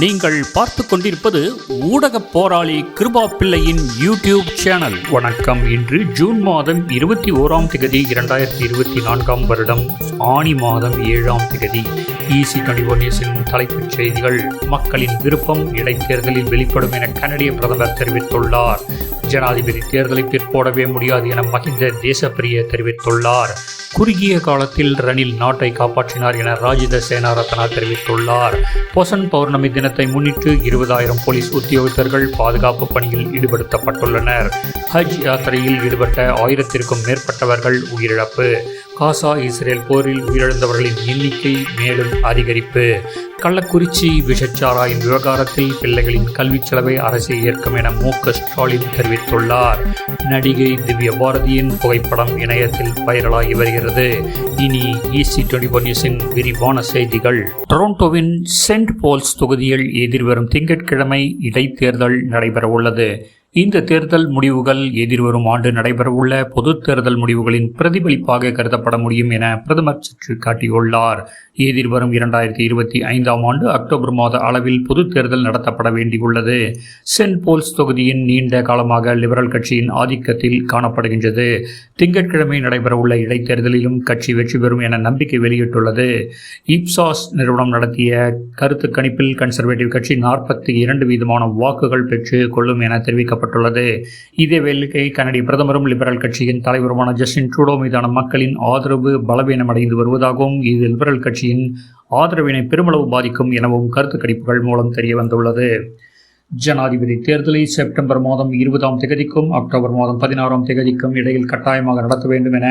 நீங்கள் பார்த்து கொண்டிருப்பது ஊடக போராளி கிருபா பிள்ளையின் யூடியூப் சேனல். வணக்கம். இன்று ஜூன் மாதம் இருபத்தி ஓராம் திகதி இரண்டாயிரத்தி இருபத்தி நான்காம் வருடம் ஆணி மாதம் ஏழாம் திகதி ஈசி கனிவோனியஸின் தலைப்புச் செய்திகள் மக்களின் விருப்பம் இடைத்தேர்தலில் வெளிப்படும் என கனடிய பிரதமர் தெரிவித்துள்ளார். ஜனாதிபதி தேர்தலை பிற்போடவே முடியாது என மஹிந்த தேசப்பிரிய தெரிவித்துள்ளார். குறுகிய காலத்தில் ரணில் நாட்டை காப்பாற்றினார் என ராஜித சேனாரத்னா தெரிவித்துள்ளார். பொசன் பௌர்ணமி தினத்தை முன்னிட்டு இருபதாயிரம் போலீஸ் உத்தியோகத்தர்கள் பாதுகாப்பு பணியில் ஈடுபடுத்தப்பட்டுள்ளனர். ஹஜ் யாத்திரையில் ஈடுபட்ட ஆயிரத்திற்கும் மேற்பட்டவர்கள் உயிரிழப்பு. காசா இஸ்ரேல் போரில் உயிரிழந்தவர்களின் எண்ணிக்கை மேலும் அதிகரிப்பு. கள்ளக்குறிச்சி விஷச்சாராயின் விவகாரத்தில் பிள்ளைகளின் கல்விச் செலவை அரசு ஏற்கும் என மு க ஸ்டாலின் தெரிவித்துள்ளார். நடிகை திவ்ய பாரதியின் புகைப்படம் இணையத்தில் வைரலாகி வருகிறது. இனி இசி டுவெண்டி ஒன் நியூஸின் விரிவான செய்திகள். டொரண்டோவின் சென்ட் போல்ஸ் தொகுதியில் எதிர்வரும் திங்கட்கிழமை இடைத்தேர்தல் நடைபெறவுள்ளது. இந்த தேர்தல் முடிவுகள் எதிர்வரும் ஆண்டு நடைபெறவுள்ள பொதுத் தேர்தல் முடிவுகளின் பிரதிபலிப்பாக கருதப்பட முடியும் என பிரதமர் சுட்டிக்காட்டியுள்ளார் எதிர்வரும் இரண்டாயிரத்தி இருபத்தி ஐந்தாம் ஆண்டு அக்டோபர் மாத அளவில் பொதுத் தேர்தல் நடத்தப்பட வேண்டியுள்ளது. சென்ட் போல்ஸ் தொகுதியின் நீண்ட காலமாக லிபரல் கட்சியின் ஆதிக்கத்தில் காணப்படுகின்றது. திங்கட்கிழமை நடைபெறவுள்ள இடைத்தேர்தலிலும் கட்சி வெற்றி பெறும் என நம்பிக்கை வெளியிட்டுள்ளது. இப்சாஸ் நிறுவனம் நடத்திய கருத்து கணிப்பில் கன்சர்வேட்டிவ் கட்சி நாற்பத்தி இரண்டு வீதமான வாக்குகள் பெற்று கொள்ளும் என தெரிவிக்கப்பட்டுள்ளது இதேவேளை கனடிய பிரதமரும் லிபரல் கட்சியின் தலைவருமான ஜஸ்டின் ட்ரூடோ மீதான மக்களின் ஆதரவு பலவீனமடைந்து வருவதாகவும் இது லிபரல் கட்சியின் ஆதரவினை பெருமளவு பாதிக்கும் எனவும் கருத்து கணிப்புகள் மூலம் தெரிய வந்துள்ளது. ஜனாதிபதி தேர்தலை செப்டம்பர் மாதம் இருபதாம் தேதிக்கும் அக்டோபர் மாதம் பதினாறாம் தேதிக்கும் இடையில் கட்டாயமாக நடத்த வேண்டும் என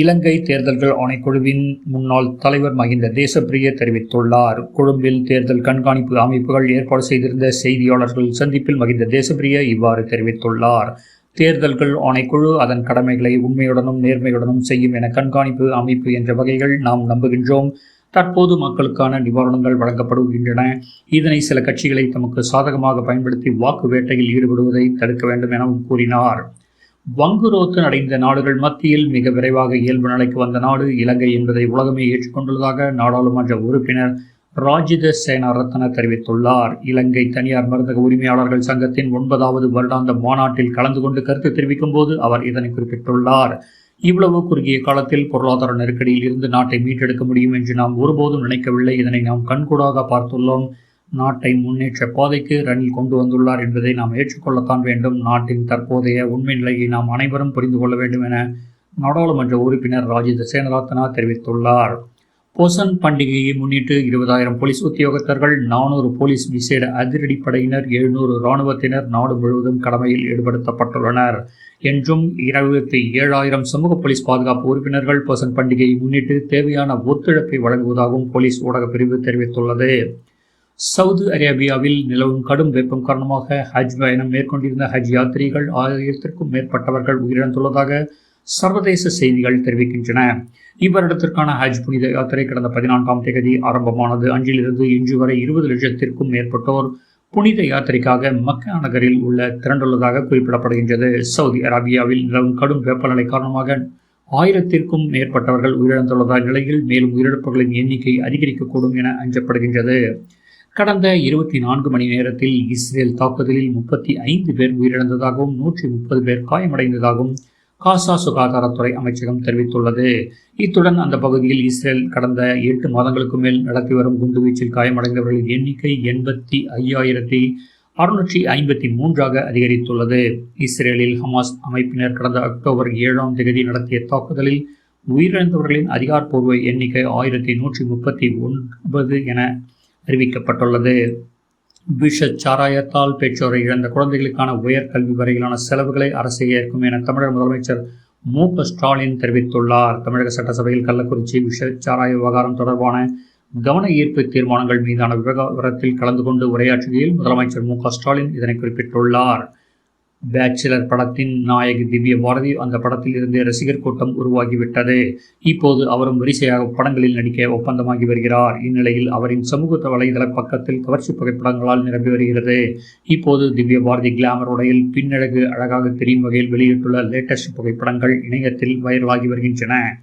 இலங்கை தேர்தல்கள் ஆணைக்குழுவின் முன்னாள் தலைவர் மகிந்த தேசப்பிரிய தெரிவித்துள்ளார். கொழும்பில் தேர்தல் கண்காணிப்பு அமைப்புகள் ஏற்பாடு செய்திருந்த செய்தியாளர்கள் சந்திப்பில் மகிந்த தேசப்பிரிய இவ்வாறு தெரிவித்துள்ளார். தேர்தல்கள் ஆணைக்குழு அதன் கடமைகளை உண்மையுடனும் நேர்மையுடனும் செய்யும் என கண்காணிப்பு அமைப்பு என்ற வகைகள் நாம் நம்புகின்றோம். தற்போது மக்களுக்கான நிவாரணங்கள் வழங்கப்படுகின்றன. இதனை சில கட்சிகளை தமக்கு சாதகமாக பயன்படுத்தி வாக்கு வேட்டையில் ஈடுபடுவதை தடுக்க வேண்டும் எனவும் கூறினார். வங்குரோத்து அடைந்த நாடுகள் மத்தியில் மிக விரைவாக இயல்பு நிலைக்கு வந்த நாடு இலங்கை என்பதை உலகமே ஏற்றுக்கொண்டுள்ளதாக நாடாளுமன்ற உறுப்பினர் ராஜித சேனாரத்ன தெரிவித்துள்ளார். இலங்கை தனியார் மருந்தக உரிமையாளர்கள் சங்கத்தின் ஒன்பதாவது வருடாந்த மாநாட்டில் கலந்து கொண்டு கருத்து தெரிவிக்கும் போது அவர் இதனை குறிப்பிட்டுள்ளார். இவ்வளவு குறுகிய காலத்தில் பொருளாதார நெருக்கடியில் இருந்து நாட்டை மீட்டெடுக்க முடியும் என்று நாம் ஒருபோதும் நினைக்கவில்லை. இதனை நாம் கண்கூடாக பார்த்துள்ளோம். நாட்டை முன்னேற்ற பாதைக்கு ரணில் கொண்டு வந்துள்ளார் என்பதை நாம் ஏற்றுக்கொள்ளத்தான் வேண்டும். நாட்டின் தற்போதைய உண்மை நிலையை நாம் அனைவரும் புரிந்து கொள்ள வேண்டும் என நாடாளுமன்ற உறுப்பினர் ராஜித சேனரத்னா தெரிவித்துள்ளார். போசன் பண்டிகையை முன்னிட்டு இருபதாயிரம் போலீஸ் உத்தியோகத்தர்கள் நானூறு போலீஸ் விசேட அதிரடிப்படையினர் எழுநூறு இராணுவத்தினர் நாடு முழுவதும் கடமையில் ஈடுபடுத்தப்பட்டுள்ளனர். என்றும் இருபத்தி ஏழாயிரம் சமூக போலீஸ் பாதுகாப்பு உறுப்பினர்கள் போசன் பண்டிகையை முன்னிட்டு தேவையான ஒத்துழைப்பை வழங்குவதாகவும் போலீஸ் ஊடக பிரிவு தெரிவித்துள்ளது. சவுதி அரேபியாவில் நிலவும் கடும் வெப்பம் காரணமாக ஹஜ் பயணம் மேற்கொண்டிருந்த ஹஜ் யாத்திரிகள் ஆயிரத்திற்கும் மேற்பட்டவர்கள் உயிரிழந்துள்ளதாக சர்வதேச செய்திகள் தெரிவிக்கின்றன. இவ்வருடத்திற்கான ஹஜ் புனித யாத்திரை கடந்த பதினான்காம் தேதி ஆரம்பமானது. அன்றிலிருந்து இன்று வரை இருபது லட்சத்திற்கும் மேற்பட்டோர் புனித யாத்திரைக்காக மக்கா நகரில் உள்ள திரண்டுள்ளதாக குறிப்பிடப்படுகின்றது. சவுதி அரேபியாவில் நிலவும் கடும் வெப்பநிலை காரணமாக ஆயிரத்திற்கும் மேற்பட்டவர்கள் உயிரிழந்துள்ளதால் நிலையில் மேலும் உயிரிழப்புகளின் எண்ணிக்கை அதிகரிக்கக்கூடும் என அஞ்சப்படுகின்றது. கடந்த இருபத்தி நான்கு மணி நேரத்தில் இஸ்ரேல் தாக்குதலில் முப்பத்தி ஐந்து பேர் உயிரிழந்ததாகவும் நூற்றி முப்பது பேர் காயமடைந்ததாகவும் காசா சுகாதாரத்துறை அமைச்சகம் தெரிவித்துள்ளது. இத்துடன் அந்த பகுதியில் இஸ்ரேல் கடந்த எட்டு மாதங்களுக்கு மேல் நடத்தி வரும் குண்டுவீச்சில் காயமடைந்தவர்களின் எண்ணிக்கை எண்பத்தி ஐயாயிரத்தி அறுநூற்றி ஐம்பத்தி மூன்றாக அதிகரித்துள்ளது. இஸ்ரேலில் ஹமாஸ் அமைப்பினர் கடந்த அக்டோபர் ஏழாம் தேதி நடத்திய தாக்குதலில் உயிரிழந்தவர்களின் அதிகாரப்பூர்வ எண்ணிக்கை ஆயிரத்தி நூற்றி முப்பத்தி ஒன்பது என அறிவிக்கப்பட்டுள்ளது. விஷ சாராயத்தால் பெற்றோரை இழந்த குழந்தைகளுக்கான உயர்கல்வி வரையிலான செலவுகளை அரசு ஏற்கும் என தமிழக முதலமைச்சர் மு க ஸ்டாலின் தெரிவித்துள்ளார். தமிழக சட்டசபையில் கள்ளக்குறிச்சி விஷ சாராய விவகாரம் தொடர்பான கவன ஈர்ப்பு தீர்மானங்கள் மீதான விவகாரத்தில் கலந்து கொண்டு உரையாற்றுகையில் முதலமைச்சர் மு க ஸ்டாலின் இதனை குறிப்பிட்டுள்ளார். பேச்சுலர் படத்தின் நாயகி திவ்ய பாரதி அந்த படத்தில் இருந்தே ரசிகர் கூட்டம் உருவாகிவிட்டது. இப்போது அவரும் வரிசையாக படங்களில் நடிக்க ஒப்பந்தமாகி வருகிறார். இந்நிலையில் அவரின் சமூக வலைதள பக்கத்தில் கவர்ச்சி புகைப்படங்களால் நிரம்பி வருகிறது. இப்போது திவ்ய பாரதி கிளாமர் உடையில் பின்னழகு அழகாக தெரியும் வகையில் வெளியிட்டுள்ள லேட்டஸ்ட் புகைப்படங்கள் இணையத்தில் வைரலாகி வருகின்றன.